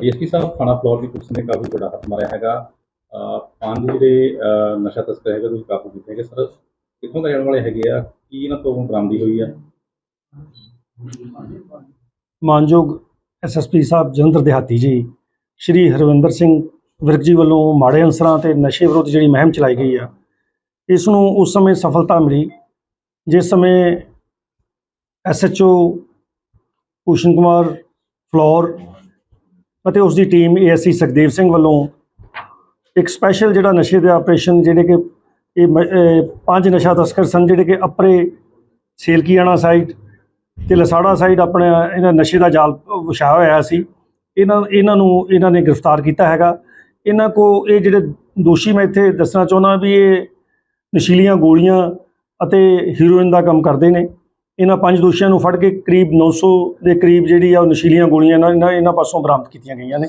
DSP ਸਾਹਿਬ ਥਾਣਾ floor ਦੀ police ਨੇ ਕਾਫੀ ਵੱਡਾ ਹੱਥ ਮਾਰਿਆ ਹੈਗਾ। ਅਹ ਪੰਜ ਜਿਹੜੇ ਨਸ਼ਾ ਤਸਕਰ ਹੈਗੇ, ਤੁਸੀਂ ਕਾਬੂ ਕੀਤੇ ਹੈਗੇ ਸਰ, ਕਿੱਥੋਂ ਦੇ ਰਹਿਣ ਵਾਲੇ ਹੈਗੇ ਆ? ਕੀ ਇਹਨਾਂ ਤੋਂ ਬਰਾਮਦੀ ਹੋਈ ਆ? ਮਾਨਯੋਗ ਐਸਐਸਪੀ ਸਾਹਿਬ, ਜਲੰਧਰ ਦਿਹਾਤੀ ਜੀ, ਸ਼੍ਰੀ ਹਰਵਿੰਦਰ ਸਿੰਘ ਵਿਰਕ ਜੀ ਵੱਲੋਂ ਮਾੜੇ ਅਨਸਰਾਂ ਤੇ ਨਸ਼ੇ ਵਿਰੁੱਧ ਜਿਹੜੀ ਮੁਹਿੰਮ ਚਲਾਈ ਗਈ ਆ, ਇਸ ਨੂੰ ਉਸ ਸਮੇਂ ਸਫਲਤਾ ਮਿਲੀ, ਜਿਸ ਸਮੇਂ ਐਸਐਚਓ ਭੂਸ਼ਣ ਕੁਮਾਰ ਫਲੋਰ ਅਤੇ ਉਸ ਦੀ ਟੀਮ ਏਐਸਸੀ ਸੁਖਦੇਵ ਸਿੰਘ ਵੱਲੋਂ ਇੱਕ ਸਪੈਸ਼ਲ ਜਿਹੜਾ ਨਸ਼ੇ ਦੇ ਆਪਰੇਸ਼ਨ ਜਿਹੜੇ ਕਿ ਇਹ ਮ- ਪੰਜ ਨਸ਼ਾ ਤਸਕਰ ਸਨ, ਜਿਹੜੇ ਕਿ ਅਪਰੇ ਸੇਲਕੀਆਣਾ ਸਾਈਡ ਤੇ ਲਸਾੜਾ ਸਾਈਡ ਆਪਣਾ ਇਹਨਾਂ ਨਸ਼ੇ ਦਾ ਜਾਲ ਵਿਛਾਇਆ ਹੋਇਆ ਸੀ। ਇਹਨਾਂ ਇਹਨਾਂ ਨੂੰ, ਇਹਨਾਂ ਨੇ ਗ੍ਰਿਫਤਾਰ ਕੀਤਾ ਹੈਗਾ। ਇਹਨਾਂ ਕੋ ਇਹ ਜਿਹੜੇ ਦੋਸ਼ੀ ਮੈਂ ਇੱਥੇ ਦੱਸਣਾ ਚਾਹੁੰਦਾ ਵੀ ਇਹ ਨਸ਼ੀਲੀਆਂ ਗੋਲੀਆਂ ਅਤੇ ਹੀਰੋਇਨ ਦਾ ਕੰਮ ਕਰਦੇ ਨੇ। ਇਹਨਾਂ ਪੰਜ ਦੋਸ਼ੀਆਂ ਨੂੰ ਫੜ ਕੇ ਕਰੀਬ 900 ਦੇ ਕਰੀਬ ਜਿਹੜੀ ਆ ਉਹ ਨਸ਼ੀਲੀਆਂ ਗੋਲੀਆਂ ਇਹਨਾਂ- ਇਹਨਾਂ ਪਾਸੋਂ ਬਰਾਮਦ ਕੀਤੀਆਂ ਗਈਆਂ ਨੇ।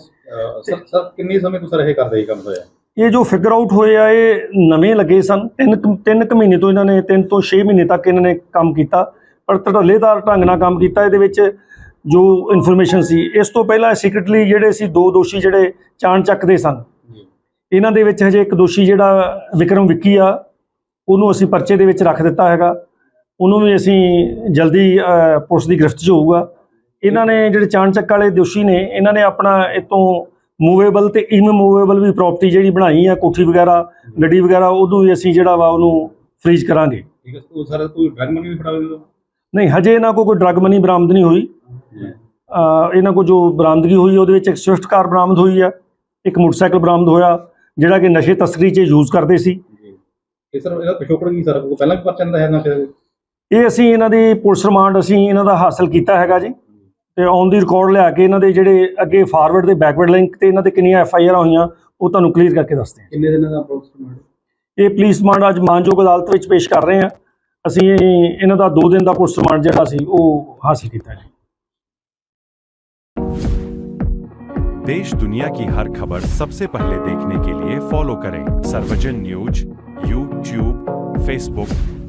ਸਰ ਸਰ ਕਿੰਨੇ ਸਮੇਂ ਤੋਂ ਸਰ ਇਹ ਕਰਦੇ ਇਹ ਕੰਮ ਹੋਇਆ? ਇਹ ਜੋ ਫਿਗਰ ਆਊਟ ਹੋਏ ਆ ਇਹ ਨਵੇਂ ਲੱਗੇ ਸਨ। ਤਿੰਨ ਤਿੰਨ ਕੁ ਮਹੀਨੇ ਤੋਂ ਇਹਨਾਂ ਨੇ ਤਿੰਨ ਤੋਂ 6 ਮਹੀਨੇ ਤੱਕ ਇਹਨਾਂ ਨੇ ਕੰਮ ਕੀਤਾ। ਪਰ ਧੜੱਲੇਦਾਰ ਢੰਗ ਨਾਲ ਕੰਮ ਕੀਤਾ। ਇਹਦੇ ਵਿੱਚ ਜੋ ਇਨਫੋਰਮੇਸ਼ਨ ਸੀ ਇਸ ਤੋਂ ਪਹਿਲਾਂ ਸੀਕ੍ਰੀਟਲੀ ਜਿਹੜੇ ਸੀ ਦੋ ਦੋਸ਼ੀ ਜਿਹੜੇ ਚਾਣ ਚੱਕਦੇ ਸਨ। ਇਹਨਾਂ ਦੇ ਵਿੱਚ ਹਜੇ ਇੱਕ ਦੋਸ਼ੀ ਜਿਹੜਾ ਵਿਕਰਮ ਵਿੱਕੀ ਆ ਉਹਨੂੰ ਅਸੀਂ ਪਰਚੇ ਦੇ ਵਿੱਚ ਰੱਖ ਦਿੱਤਾ ਹੈਗਾ। ਉਹਨੂੰ ਵੀ ਅਸੀਂ ਜਲਦੀ ਪੁਲਿਸ ਦੀ ਗ੍ਰਿਫਤ 'ਚ ਹੋਊਗਾ। ਇਹਨਾਂ ਨੇ ਜਿਹੜੇ ਚਾਣ ਚੱਕ ਵਾਲੇ ਦੋਸ਼ੀ ਨੇ ਇਹਨਾਂ ਨੇ ਆਪਣਾ ਇਤੋਂ ਮੂਵੇਬਲ ਤੇ ਇਨਮੂਵੇਬਲ ਵੀ ਪ੍ਰਾਪਰਟੀ ਜਿਹੜੀ ਬਣਾਈ ਆ ਕੋਠੀ ਵਗੈਰਾ ਗੱਡੀ ਵਗੈਰਾ ਉਹਨੂੰ ਵੀ ਅਸੀਂ ਜਿਹੜਾ ਵਾ ਉਹਨੂੰ ਫ੍ਰੀਜ਼ ਕਰਾਂਗੇ। ਠੀਕ ਹੈ ਉਹ ਸਰ ਕੋਈ ਡਰਗ ਮਨੀ ਵੀ ਫੜਾ ਨਹੀਂ ਹਜੇ ਇਹਨਾਂ ਕੋਲ ਕੋਈ ਡਰਗ ਮਨੀ ਬਰਾਮਦ ਨਹੀਂ ਹੋਈ। ਇਹਨਾਂ ਕੋਲ ਜੋ ਬਰਾਮਦਗੀ ਹੋਈ ਉਹਦੇ ਵਿੱਚ ਇੱਕ ਸਵਿਫਟ ਕਾਰ ਬਰਾਮਦ ਹੋਈ ਆ ਇੱਕ ਮੋਟਰਸਾਈਕਲ ਬਰਾਮਦ ਹੋਇਆ ਜਿਹੜਾ ਕਿ ਨਸ਼ੇ ਤਸਕਰੀ 'ਚ ਯੂਜ਼ ਕਰਦੇ ਸੀ। ਇਹ ਸਰ ਇਹਦਾ ਪਿਛੋਕੜ ਕੀ ਸਰ? ਪਹਿਲਾਂ ਵੀ ਪਰਚਾ ਹੁੰਦਾ ਹੈ ਨਾ ਇਹ ਅਸੀਂ ਇਹਨਾਂ ਦੀ ਪੁਲਿਸ ਰਿਮਾਂਡ ਅਸੀਂ ਇਹਨਾਂ ਦਾ ਹਾਸਲ ਕੀਤਾ ਹੈਗਾ ਜੀ ਤੇ ਔਨ ਦੀ ਰਿਕਾਰਡ ਲਿਆ ਕੇ ਇਹਨਾਂ ਦੇ ਜਿਹੜੇ ਅੱਗੇ ਫਾਰਵਰਡ ਤੇ ਬੈਕਵਰਡ ਲਿੰਕ ਤੇ ਇਹਨਾਂ ਦੇ ਕਿੰਨੀਆਂ ਐਫ ਆਈ ਆਰ ਹੋਈਆਂ ਉਹ ਤੁਹਾਨੂੰ ਕਲੀਅਰ ਕਰਕੇ ਦੱਸਦੇ ਹਾਂ ਕਿੰਨੇ ਦਿਨਾਂ ਦਾ ਪੁਲਿਸ ਰਿਮਾਂਡ ਇਹ ਪੁਲਿਸ ਰਿਮਾਂਡ ਅੱਜ ਮਾਨਯੋਗ ਅਦਾਲਤ ਵਿੱਚ ਪੇਸ਼ ਕਰ ਰਹੇ ਹਾਂ ਅਸੀਂ ਇਹ- ਇਹਨਾਂ ਦਾ 2 ਦਿਨ ਦਾ ਪੁਲਿਸ ਰਿਮਾਂਡ ਜਿਹੜਾ ਸੀ ਉਹ ਹਾਸਲ ਕੀਤਾ ਜੀ देश दुनिया की हर खबर सबसे पहले देखने के लिए फॉलो करें सर्वजन न्यूज यूट्यूब फेसबुक